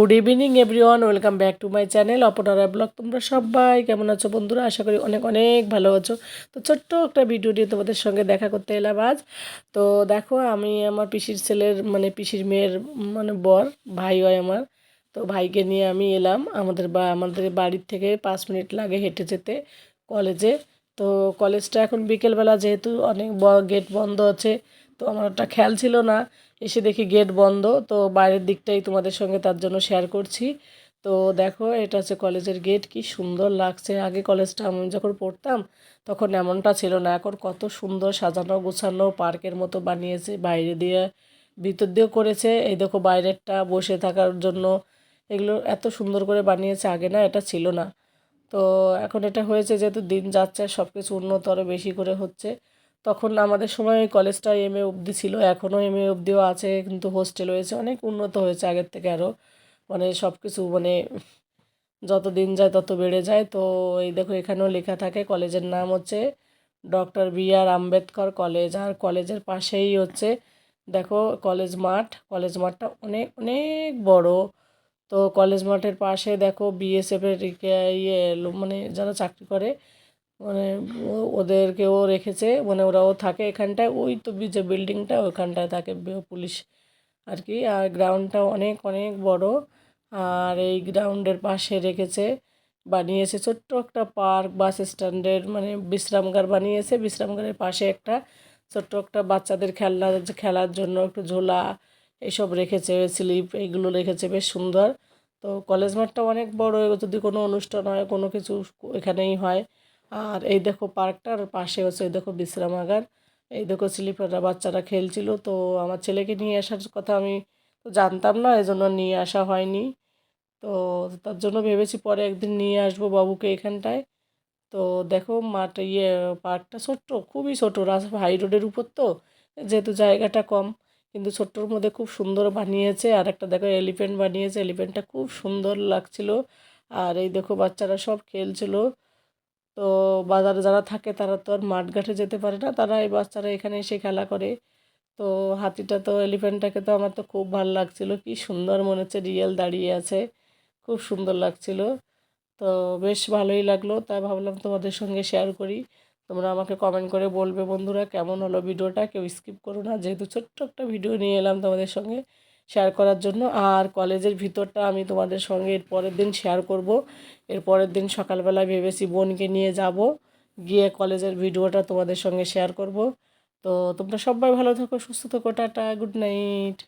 Good evening everyone welcome back to my channel অপনারা blog তোমরা সবাই কেমন আছো বন্ধুরা? আশা করি অনেক অনেক ভালো আছো। তো ছোট্ট একটা ভিডিও নিয়ে তোমাদের সঙ্গে দেখা করতে এলাম আজ। তো দেখো, আমি আমার পিসির ছেলের মানে পিসির মেয়ের মানে বর, ভাই হয় আমার। তো ভাইকে নিয়ে আমি এলাম। আমাদের বা, আমাদের বাড়ির থেকে পাঁচ মিনিট লাগে হেঁটে যেতে কলেজে। তো কলেজটা এখন বিকেলবেলা যেহেতু অনেক গেট বন্ধ আছে, তো আমার ওটা খেয়াল ছিল না। এসে দেখি গেট বন্ধ, তো বাইরের দিকটাই তোমাদের সঙ্গে তার জন্য শেয়ার করছি। তো দেখো, এটা হচ্ছে কলেজের গেট কি সুন্দর লাগছে। আগে কলেজটা আমি যখন পড়তাম, তখন এমনটা ছিল না। এখন কত সুন্দর সাজানো গোছানো, পার্কের মতো বানিয়েছে, বাইরে দিয়ে ভিতর দিয়েও করেছে। এই দেখো বাইরেরটা বসে থাকার জন্য, এগুলো এত সুন্দর করে বানিয়েছে, আগে না এটা ছিল না। তো এখন এটা হয়েছে যেহেতু দিন যাচ্ছে সব কিছু উন্নত আরও বেশি করে হচ্ছে। তখন আমাদের সময় কলেজটা এম এ অবধি ছিল এখনও এম এ অবধিও আছে, কিন্তু হোস্টেল হয়েছে, অনেক উন্নত হয়েছে আগের থেকে আরও মানে সব কিছু মানে যত দিন যায় তত বেড়ে যায়। তো এই দেখো এখানেও লেখা থাকে, কলেজের নাম হচ্ছে doctor B R Ambedkar college, আর কলেজের পাশেই হচ্ছে, দেখো কলেজ মাঠ, কলেজ মাঠটা অনেক অনেক বড়। তো কলেজ মাঠের পাশে দেখো বিএসএফের ইয়ে মানে যারা চাকরি করে মানে ওদেরকেও রেখেছে মানে ওরাও থাকে এখানটায়, ওই তো যে বিল্ডিংটা ওইখানটায় থাকে পুলিশ আর কি, আর গ্রাউন্ডটা অনেক অনেক বড়, আর এই গ্রাউন্ডের পাশে রেখেছে, বানিয়েছে ছোট্ট একটা পার্ক, বাস স্ট্যান্ডের মানে বিশ্রামগার বানিয়েছে বিশ্রামগারের পাশে একটা ছোট্ট একটা বাচ্চাদের খেলনা খেলার জন্য একটু ঝোলা এসব রেখেছে, স্লিপ এইগুলো রেখেছে, বেশ সুন্দর। তো কলেজ মাঠটা অনেক বড় যদি কোনো অনুষ্ঠান হয়, কোনো কিছু এখানেই হয়। আর এই দেখো পার্কটার পাশে হচ্ছে, এই দেখো বিশ্রামাগার। এই দেখো স্লিপাররা, বাচ্চারা খেলছিল। তো আমার ছেলেকে নিয়ে আসার কথা আমি তো জানতাম না এই জন্য নিয়ে আসা হয়নি। তো তার জন্য ভেবেছি পরে একদিন নিয়ে আসব বাবুকে এখানটায়। তো দেখো মাঠ ইয়ে পার্কটা ছোট্ট, খুবই ছোটো, রাস্তা, হাই রোডের উপর তো, যেহেতু জায়গাটা কম। কিন্তু ছোট্টর মধ্যে খুব সুন্দর বানিয়েছে, আর একটা দেখো এলিফ্যান্ট বানিয়েছে এলিফ্যান্টটা খুব সুন্দর লাগছিল। আর এই দেখো বাচ্চারা সব খেলছিল। তো বাজারে যারা থাকে তারা তো আর মাঠঘাটে যেতে পারে না, তারা এই বাচ্চারা এখানে এসে খেলা করে। তো হাতিটা তো এলিফ্যান্টটাকে তো আমার তো খুব ভালো লাগছিল। কি সুন্দর মনে হচ্ছে রিয়েল দাঁড়িয়ে আছে, খুব সুন্দর লাগছিল। তো বেশ ভালোই লাগল, তাই ভাবলাম তোমাদের সঙ্গে শেয়ার করি। তোমরা আমাকে কমেন্ট করে বলবে, বন্ধুরা, কেমন হলো ভিডিওটা? কেউ স্কিপ করো না, যেহেতু ছোট্ট একটা ভিডিও নিয়ে এলাম তোমাদের সঙ্গে শেয়ার করার জন্য। আর কলেজের ভিতরটা আমি তোমাদের সঙ্গে এর পরের দিন শেয়ার করব। এর পরের দিন সকালবেলায় ভেবেছি বোনকে নিয়ে যাব, গিয়ে কলেজের ভিডিওটা তোমাদের সঙ্গে শেয়ার করব। তো তোমরা সবাই ভালো থাকো, সুস্থ থাকো, টাটা গুড নাইট